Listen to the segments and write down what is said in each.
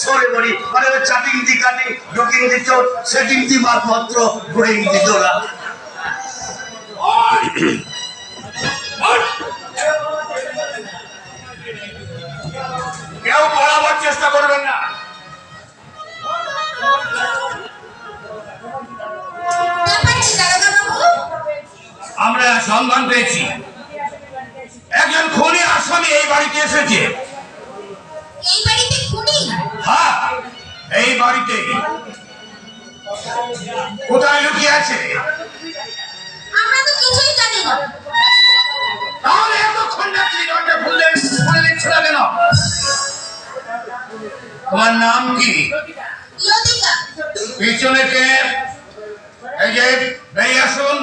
সরে মানে চাটিং দি সেটিং দি দোলা কেউ পড়াবার চেষ্টা করবেন না। আমরা সন্ধান পেয়েছি। একজন খুনি আসামি এই বাড়িতে এসেছে। বাড়িতে? কোথায় লুকিয়ে আছে? আমরা তো কিছুই জানি না। তাহলে এতক্ষণ রাত্রি দরজা খুললে খুলে দিচ্ছ না কেন? তোমার নাম কি? পিছনে কে? এই যে বেরিয়ে আসুন।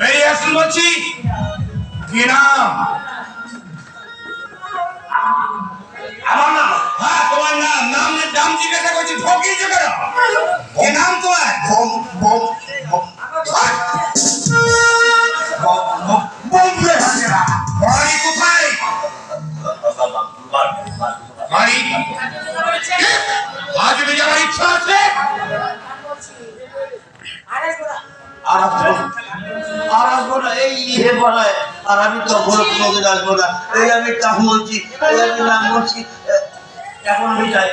বেরিয়ে আসুন বলছি। কি নাম? আর আমি তো ঘরে কোনোদিন আসব না। এই আমি কাম বলছি এই আমি নাম বলছি এখন আমি যাই।